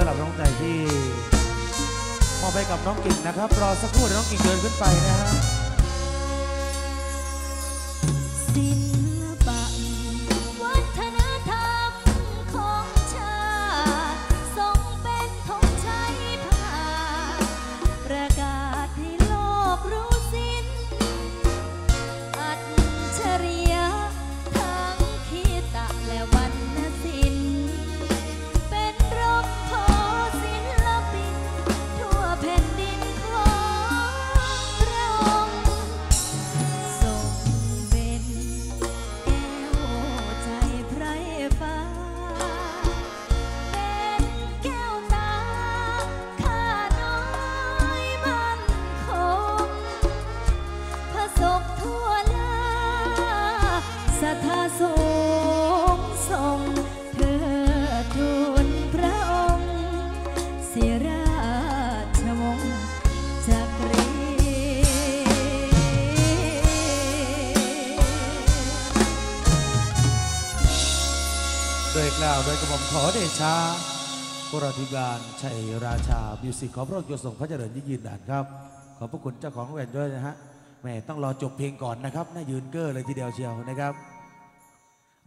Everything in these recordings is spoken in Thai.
สำหรับน้องใจที่มอบให้กับน้องกิ่งนะครับ รอสักครู่เดี๋ยวน้องกิ่งเดินขึ้นไปนะฮะ ชาพวกเราทีมงานชัยราชา มิวสิกขอพระองค์ทรงพระเจริญยิ่งยืนนานครับ ขอบพระคุณเจ้าของแหวนด้วยนะฮะแหม่ต้องรอจบเพลงก่อนนะครับ น่ายืนเก้อเลยทีเดียวเชียวนะครับ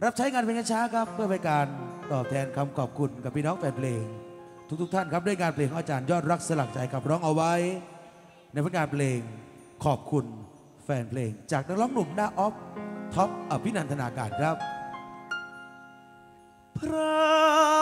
รับใช้งานเพลงช้าครับ เพื่อเป็นการตอบแทนคำขอบคุณกับพี่น้องแฟนเพลง ทุกๆท่านครับด้วยงานเพลงของอาจารย์ยอดรักสลักใจขับร้องเอาไว้ ในผลงานเพลงขอบคุณแฟนเพลง จากนักร้องหนุ่มหน้าออฟท็อปอภินันทนาการครับ พระ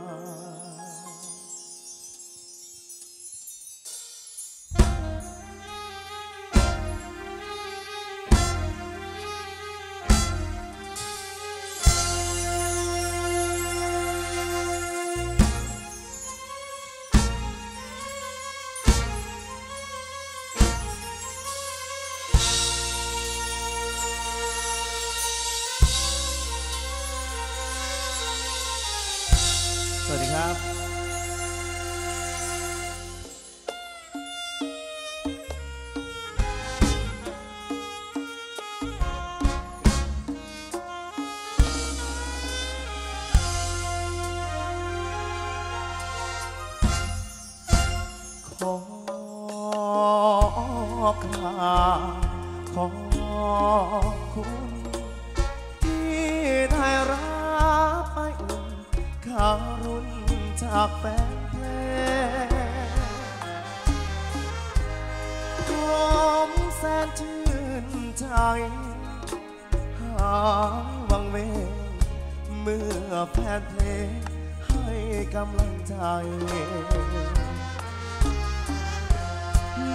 ใจหายวังเวงเมื่อแฟนเพลงให้กำลังใจ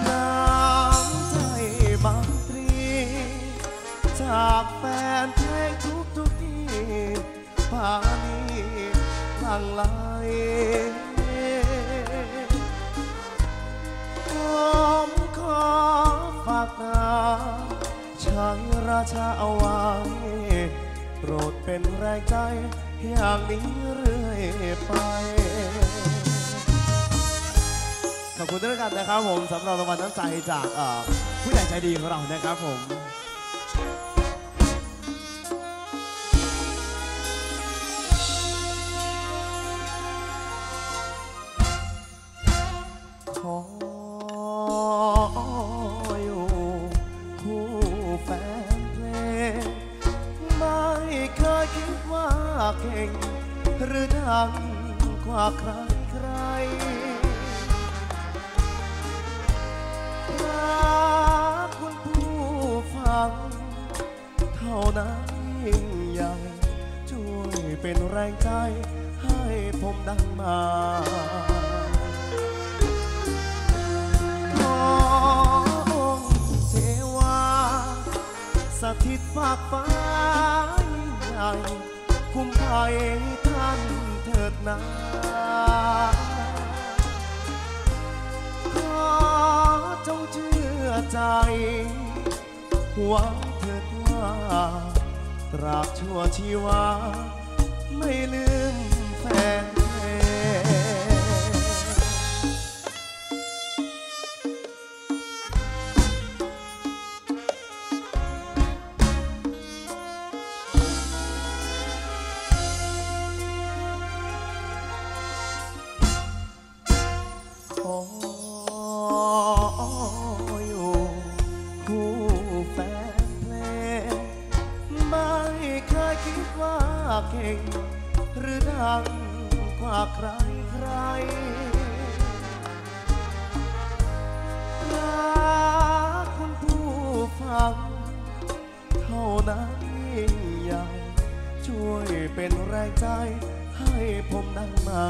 น้ำใจบางตรี จากแฟนเพลงทุกทุกที่ป่านี้หลั่งไหลผมขอฝากนา ชังราชาเอาไว้โปรดเป็นแรงใจอย่างนี้เรื่อยไป ขอบคุณด้วยกันนะครับผมสำหรับรางวัลน้ำใจจากผู้ใหญ่ใจดีของเรานะครับผม ดังกว่าใครใครรักคุณผู้ฟัง เท่านั้นยิ่งใหญ่ช่วยเป็นแรงใจให้ผมดังมาขอองค์เทวาสถิตฝากฟ้ายิ่งใหญ่คุ้มภัยท่าน ดนาขอจงเชื่อใจหวังเถิดว่าตราบชั่วชีวา ไม่ลืมแฟน คิดว่าเก่ง หรือดังกว่าใครใครรักคุณผู้ฟัง เท่านั้นยิ่งใหญ่ช่วยเป็นแรงใจให้ผมดังมา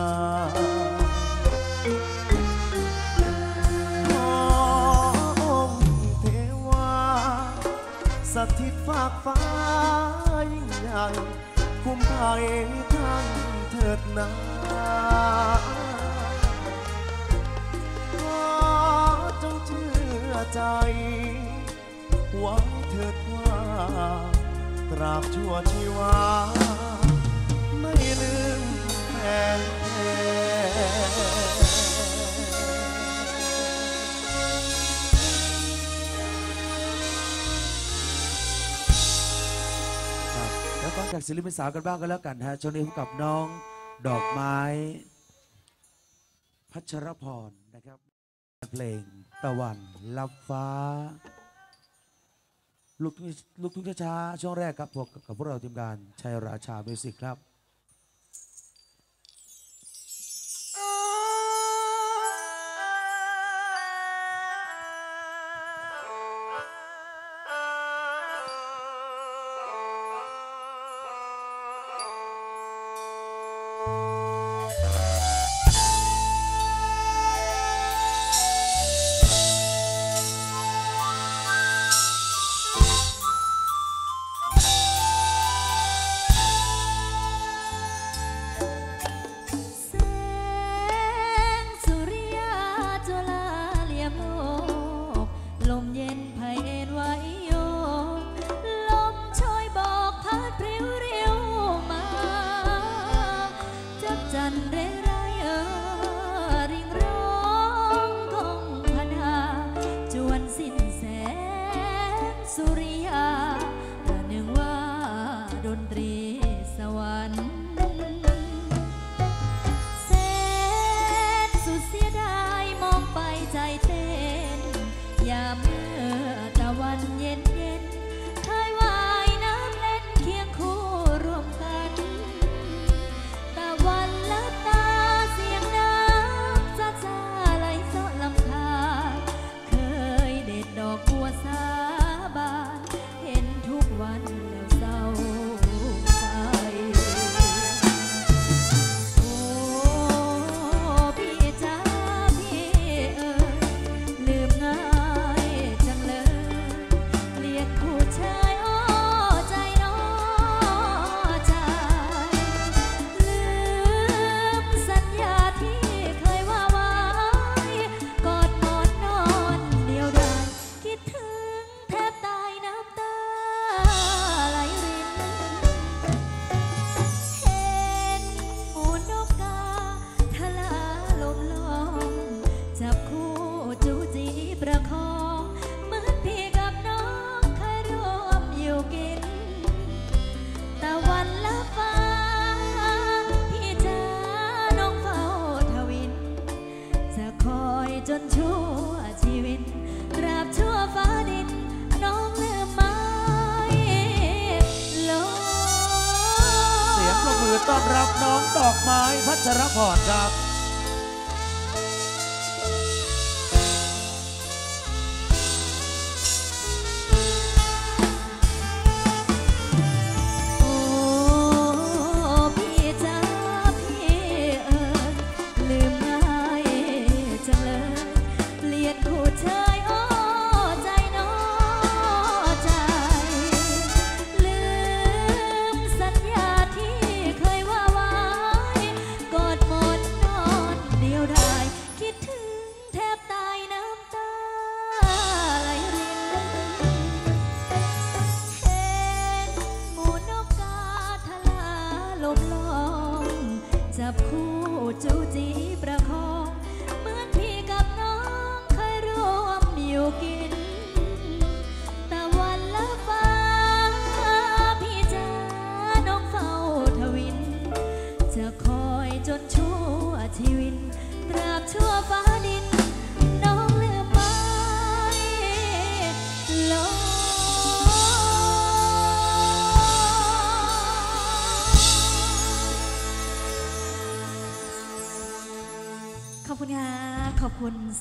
ากฟ้ายิ่งใหญ่คุ้มภัยท่านเถิดนาขอจงเชื่อใจไว้เถิดว่าตราบชั่วชีวา จากศิลปินสาวกันบ้างก็แล้วกันฮะช่วงนี้พบกับน้องดอกไม้ พัชรพรนะครับเพลงตะวันลับฟ้า ลูกทุ่งลูกทุ่งช้าๆช่วงแรกครับพวกกับพวกเราทีมงานชัยราชามิวสิกครับ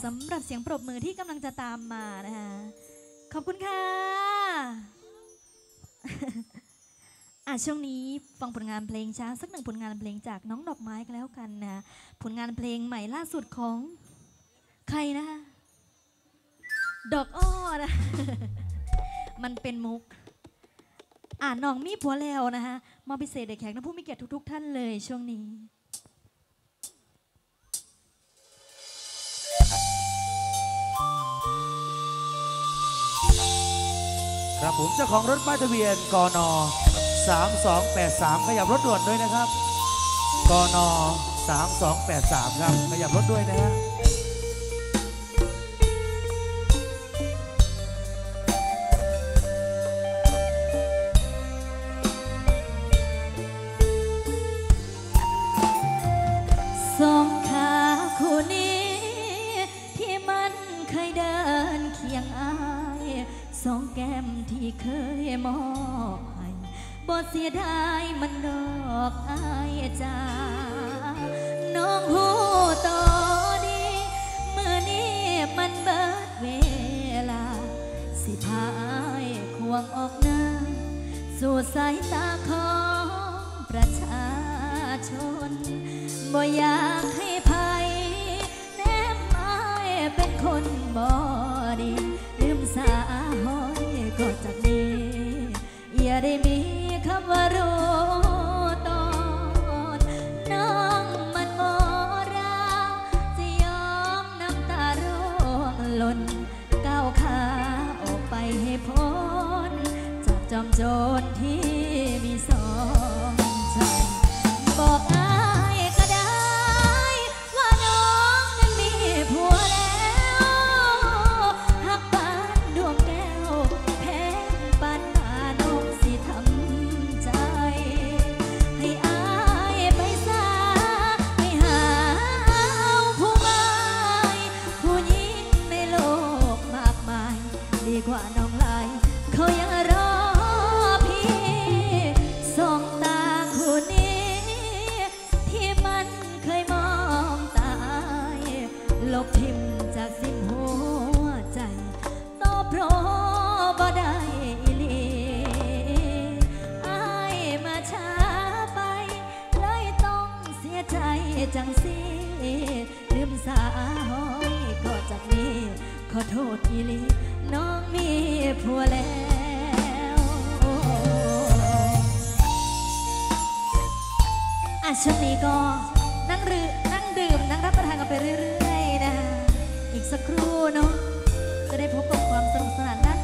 สำหรับเสียงปรบมือที่กำลังจะตามมานะคะขอบคุณค่ะอะช่วงนี้ฟังผลงานเพลงช้าสักหนึ่งผลงานเพลงจากน้องดอกไม้ก็แล้วกันนะผลงานเพลงใหม่ล่าสุดของใครนะคะดอกอ้อนะมันเป็นมุก อ่านน้องมีผัวแล้วนะคะมาพิเศษเด็กแขกน้ำผู้มีเกียรติทุก ๆ ท่านเลยช่วงนี้ ครับผมเจ้าของรถป้ายทะเบียนกน3283 ขยับรถด่วนด้วยนะครับกน3283 ครับ ขยับรถด้วยนะฮะ วงออกหน้า สู่สายตาของประชาชน บ่อยากให้ภัยแนมไม้เป็นคนบ่ดีลืมสาหอยก็จากนี้ อย่าได้มีคำว่ารู้ จากจอมโจร ดอีลีน้องมีผัวแล้วอะช่วงนี้ก็นั่งรือนั่งดื่ม นั่งรับประทานกันไปเรื่อยๆนะคะอีกสักครู่เนาะจะได้พบกับความสนุกสนานด้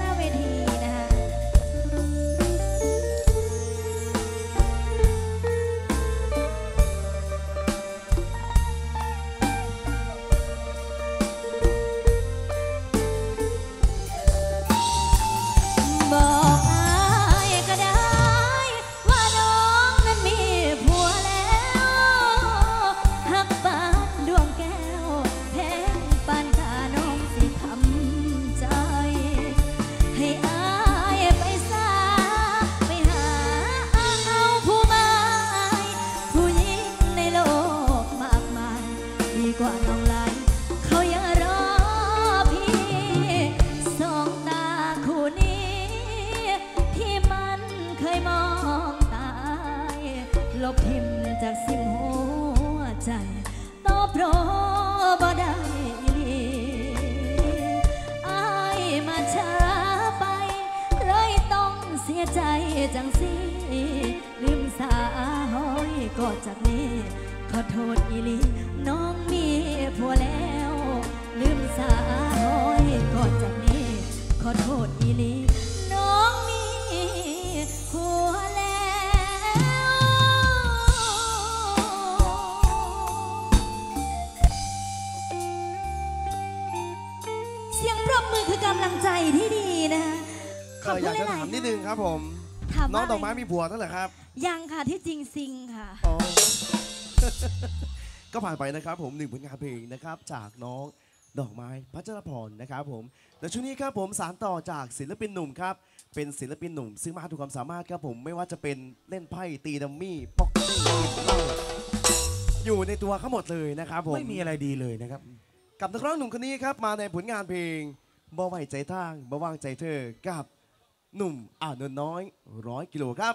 อบอคุยาณกจะหลาถายมๆนิดนึงครับผม ถามน้องว่าดอกไม้มีผัวนั่นแหละครับ ยังค่ะที่จริงซิงค่ะ อ๋อ ก็ผ่านไปนะครับผมหนึ่งผลงานเพลงนะครับ จากน้องดอกไม้พัชรพรนะครับผมแต่ช่วงนี้ครับผมสารต่อจากศิลปินหนุ่มครับ เป็นศิลปินหนุ่ม ซึ่งมากทุกความสามารถครับผมไม่ว่าจะเป็นเล่นไพ่ตีดัมมี่ป๊อกเด้งกินเหล้าอยู่ในตัวเขาหมดเลยนะครับผม ไม่มีอะไรดีเลยนะครับ กับนักร้องหนุ่มคนนี้ครับ มาในผลงานเพลงบ่ไหวใจทางบ่ว่างใจเธอกับ หนุ่มอ่านน้อยร้อยกิโลครับ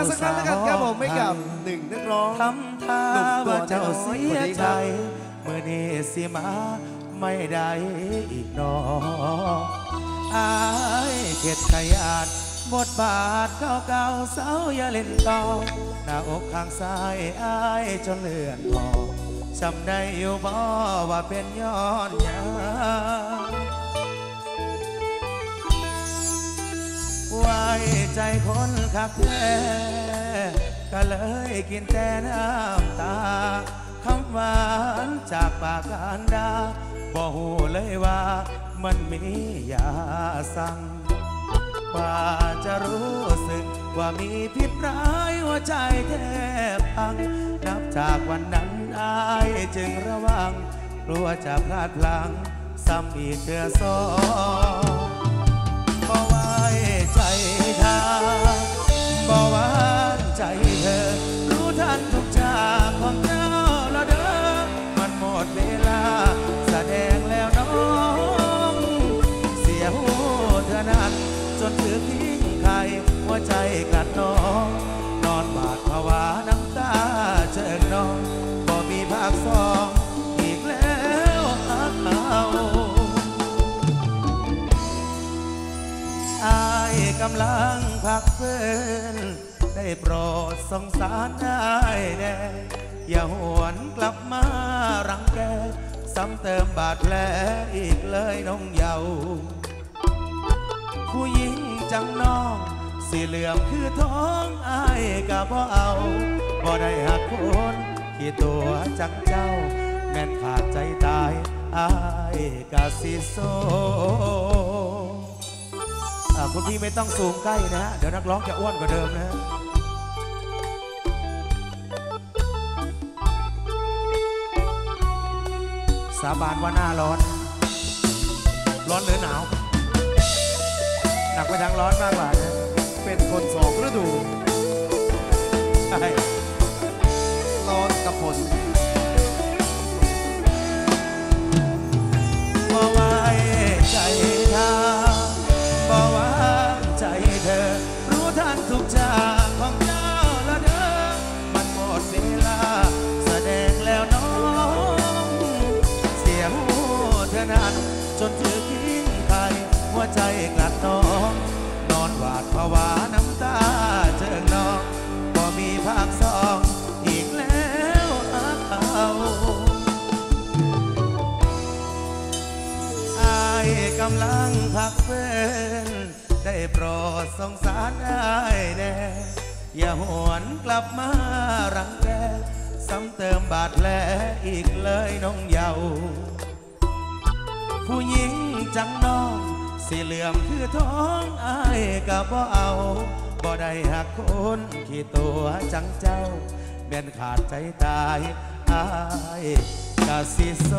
ยงปรบมือดังสักครั้งแล้วกันครับผมให้กับหนึ่งนักร้องทำท่าว่าเจ้าเสียใจเมื่อนี้สิมาไม่ได้อีกนออายเข็ดขยาดบทบาทเก่าๆเศร้าอย่าเล่นต่อหน้าอกข้างซ้ายอายจนเลื่อนพอจำได้อยู่บ่ว่าเป็นย้อนยัง ไว้ใจคนคักแท้ก็เลยกินแต่น้ำตาคำหวานจากปากการดาบ่หูเลยว่ามันมียาสั่งกว่าจะรู้สึกว่ามีพิษร้ายหัวใจแทบพัง นับจากวันนั้นอายจึงระวังกลัวจะพลาดพลั้งซ้ำอีกเทือสอง บ่หวานใจเธอ รู้ทันทุกจากของเจ้าแล้วเด้อมันหมดเวลา แสดงแล้วน้อง เสียหูเธอนั้นจนถือทิ้งใครหัวใจกัดน้อง นอนบาดภาวะน้ำตาเจิงน้องบ่มีภาคสองอีกแล้วเอาอายกำลัง พักเพื่อนได้โปรดสงสารได้แน่อย่าหวนกลับมารังแกซ้ำเติมบาดแผลอีกเลยน้องเยาว์ผู้หญิงจังน้อง สีเหลือมคือท้องอายก็บ่เอาบ่ได้หักคนที่ตัวจังเจ้า แม่นขาดใจตายอายกะสิโซ คุณพี่ไม่ต้องซูมใกล้นะฮะ เดี๋ยวนักร้องจะอ้วนกว่าเดิมนะฮะสาบานว่าหน้าร้อน ร้อนหรือหนาว หนักไปทางร้อนมากกว่านะ เป็นคนสองฤดู ใช่ ร้อนกับฝน สงสารอายแน่อย่าหวนกลับมารังแกซ้ำเติมบาดแผลอีกเลยน้องเยาวผู้หญิงจังน้องสีเหลื่อมคือท้องอายก็บ่เอาบ่ได้หักคนขี้ตัวจังเจ้าแม่นขาดใจตายอายกะสิโซ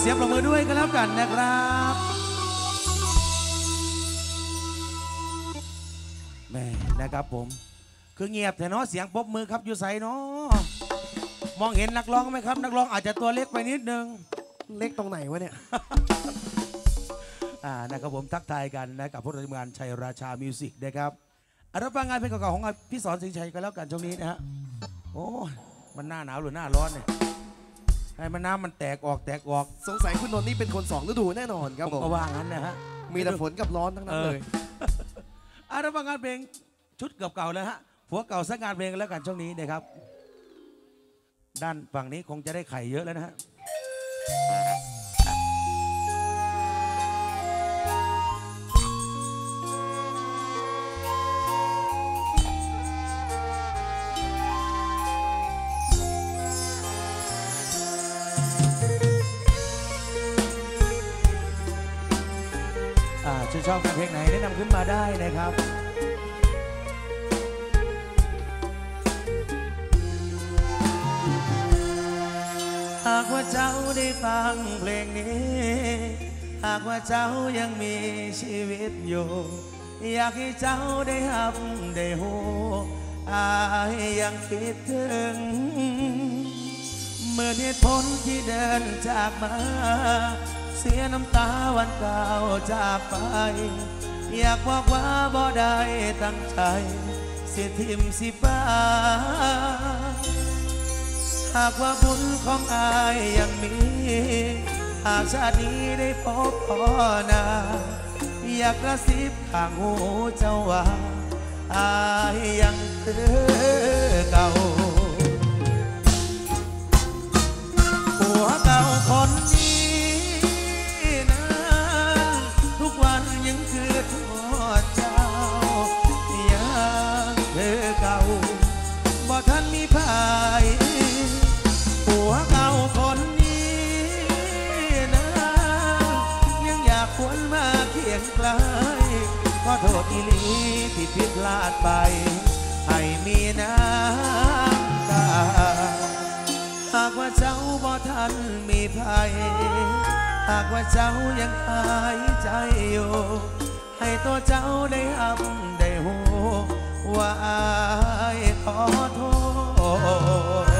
เสียงประมือด้วยกันแล้วกันนะครับแม่นะครับผม คือเงียบแต่เนาะเสียงปรบมือครับอยู่ใสเนาะมองเห็นนักร้องไหมครับ นักร้องอาจจะตัวเล็กไปนิดนึง เล็กตรงไหนวะเนี่ย อ่านะครับผมทักทายกันนะกับผู้ดำเนินงานชัยราชามิวสิกนะครับอารับฟังงานเพลงเก่าๆของพี่สอนสิงห์ชัยกันแล้วกันช่วงนี้นะฮะโอ้ยมันหน้าหนาวหรือหน้าร้อนเนี่ย ให้มันน้ำมันแตกออกแตกออกสงสัยคุณนนท์นี่เป็นคนสองฤดูแน่นอนครับผผมมก็ว่างั้นนะฮะมีแต่ฝนกับร้อนทั้งนั้นเลยอารับฟังงานเพลงชุดเก่าๆแล้วฮะผัวเก่าสักงานเพลงกันแล้วกันช่วงนี้นะครับ ด้านฝั่งนี้คงจะได้ไข่เยอะแล้วนะฮะ ขึ้นมาได้นะครับหากว่าเจ้าได้ฟังเพลงนี้ หากว่าเจ้ายังมีชีวิตอยู่ อยากให้เจ้าได้หับได้หูอายยังคิดถึง เมื่อเหตุผลที่เดินจากมา เสียน้ำตาวันเก่าจากไป อยากบอกว่าบ่ได้ตั้งใจ เสียทิมสิบ้า หากว่าบุญของอายยังมี หากชาตินี้ได้พบพ่อนาอยากกระซิบข้างหูเจ้าว่าอายยังคือเก่าผัวเก่าคนนี้นั้นทุกวันยังคือ บ่ทันมีภายผัวเก่าคนนี้นะยังอยากควรมาเคียงไกลขอโทษอีลีที่ผิดพลาดไป ให้มีน้ำตา หากว่าเจ้าบ่ทันมีภัย หากว่าเจ้ายังหายใจอยู่ ให้ตัวเจ้าได้อับได้หู ว่าขอโทษ